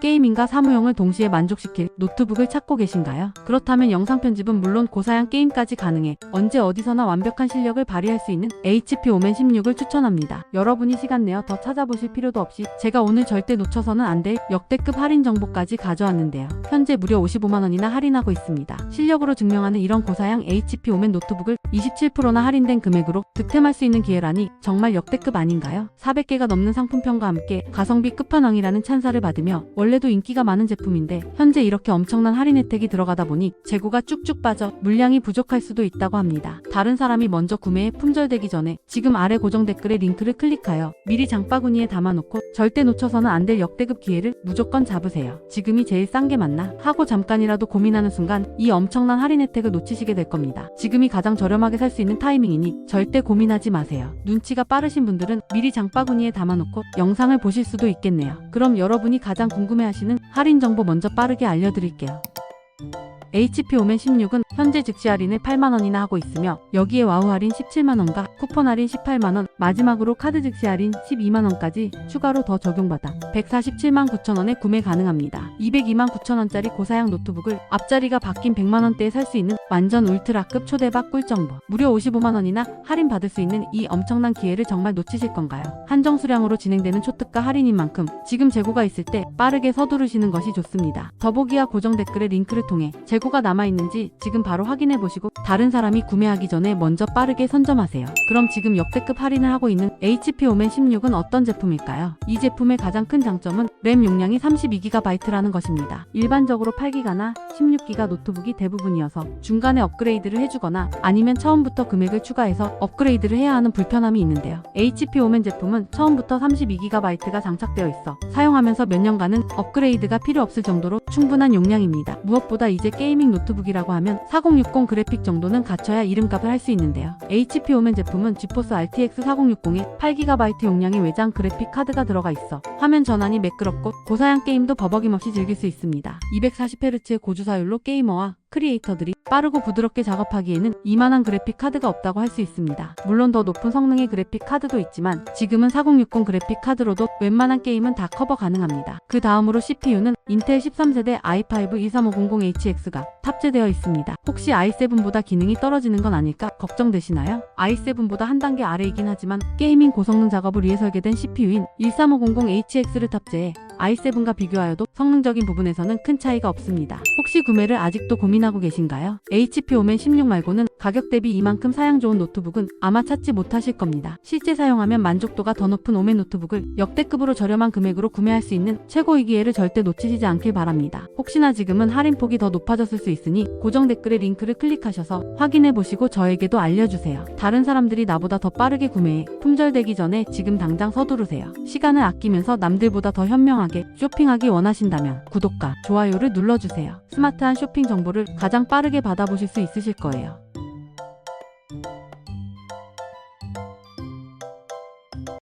게이밍과 사무용을 동시에 만족시킬 노트북을 찾고 계신가요? 그렇다면 영상 편집은 물론 고사양 게임까지 가능해 언제 어디서나 완벽한 실력을 발휘할 수 있는 HP 오멘 16을 추천합니다. 여러분이 시간 내어 더 찾아보실 필요도 없이 제가 오늘 절대 놓쳐서는 안 될 역대급 할인 정보까지 가져왔는데요. 현재 무려 55만원이나 할인하고 있습니다. 실력으로 증명하는 이런 고사양 HP 오멘 노트북을 27%나 할인된 금액으로 득템할 수 있는 기회라니 정말 역대급 아닌가요? 400개가 넘는 상품평과 함께 가성비 끝판왕이라는 찬사를 받으며 원래 도 인기가 많은 제품인데 현재 이렇게 엄청난 할인 혜택이 들어가다 보니 재고가 쭉쭉 빠져 물량이 부족할 수도 있다고 합니다. 다른 사람이 먼저 구매에 품절되기 전에 지금 아래 고정 댓글에 링크를 클릭하여 미리 장바구니에 담아놓고 절대 놓쳐서는 안 될 역대급 기회를 무조건 잡으세요. 지금이 제일 싼 게 맞나? 하고 잠깐이라도 고민하는 순간 이 엄청난 할인 혜택을 놓치시게 될 겁니다. 지금이 가장 저렴하게 살 수 있는 타이밍이니 절대 고민하지 마세요. 눈치가 빠르신 분들은 미리 장바구니에 담아놓고 영상을 보실 수도 있겠네요. 그럼 여러분이 가장 궁금해 하시는 할인 정보 먼저 빠르게 알려드릴게요. HP 오멘 16은 현재 즉시 할인을 8만원이나 하고 있으며 여기에 와우 할인 17만원과 쿠폰 할인 18만원 마지막으로 카드 즉시 할인 12만원까지 추가로 더 적용받아 147만 9천원에 구매 가능합니다. 202만 9천원짜리 고사양 노트북을 앞자리가 바뀐 100만원대에 살 수 있는 완전 울트라급 초대박 꿀정보 무려 55만원이나 할인 받을 수 있는 이 엄청난 기회를 정말 놓치실 건가요? 한정 수량으로 진행되는 초특가 할인인 만큼 지금 재고가 있을 때 빠르게 서두르시는 것이 좋습니다. 더보기와 고정 댓글의 링크를 통해 재고 가 남아있는지 지금 바로 확인해 보시고 다른 사람이 구매하기 전에 먼저 빠르게 선점하세요. 그럼 지금 역대급 할인을 하고 있는 HP 오멘 16은 어떤 제품일까요? 이 제품의 가장 큰 장점은 램 용량이 32GB라는 것입니다. 일반적으로 8기가나 16기가 노트북이 대부분이어서 중간에 업그레이드를 해주거나 아니면 처음부터 금액을 추가해서 업그레이드를 해야 하는 불편함이 있는데요. HP 오멘 제품은 처음부터 32GB가 장착되어 있어 사용하면서 몇 년간은 업그레이드가 필요 없을 정도로 충분한 용량입니다. 무엇보다 이제 게이밍 노트북이라고 하면 4060 그래픽 정도는 갖춰야 이름값을 할 수 있는데요. HP 오멘 제품은 지포스 RTX 4060에 8GB 용량의 외장 그래픽 카드가 들어가 있어 화면 전환이 매끄럽고 고사양 게임도 버벅임 없이 즐길 수 있습니다. 240Hz의 고주사율로 게이머와 크리에이터들이 빠르고 부드럽게 작업하기에는 이만한 그래픽 카드가 없다고 할 수 있습니다. 물론 더 높은 성능의 그래픽 카드도 있지만 지금은 4060 그래픽 카드로도 웬만한 게임은 다 커버 가능합니다. 그 다음으로 CPU는 인텔 13세대 i5 23500HX가 탑재되어 있습니다. 혹시 i7보다 기능이 떨어지는 건 아닐까 걱정되시나요? i7보다 한 단계 아래이긴 하지만 게이밍 고성능 작업을 위해 설계된 CPU인 13500HX를 탑재해 i7과 비교하여도 성능적인 부분에서는 큰 차이가 없습니다. 혹시 구매를 아직도 고민하고 계신가요? HP 오멘 16 말고는 가격 대비 이만큼 사양 좋은 노트북은 아마 찾지 못하실 겁니다. 실제 사용하면 만족도가 더 높은 오멘 노트북을 역대급으로 저렴한 금액으로 구매할 수 있는 최고의 기회를 절대 놓치시지 않길 바랍니다. 혹시나 지금은 할인폭이 더 높아졌을 수 있으니 고정 댓글의 링크를 클릭하셔서 확인해 보시고 저에게도 알려주세요. 다른 사람들이 나보다 더 빠르게 구매해 품절되기 전에 지금 당장 서두르세요. 시간을 아끼면서 남들보다 더 현명하게 쇼핑하기 원하신다면 구독과 좋아요를 눌러주세요. 스마트한 쇼핑 정보를 가장 빠르게 받아보실 수 있으실 거예요.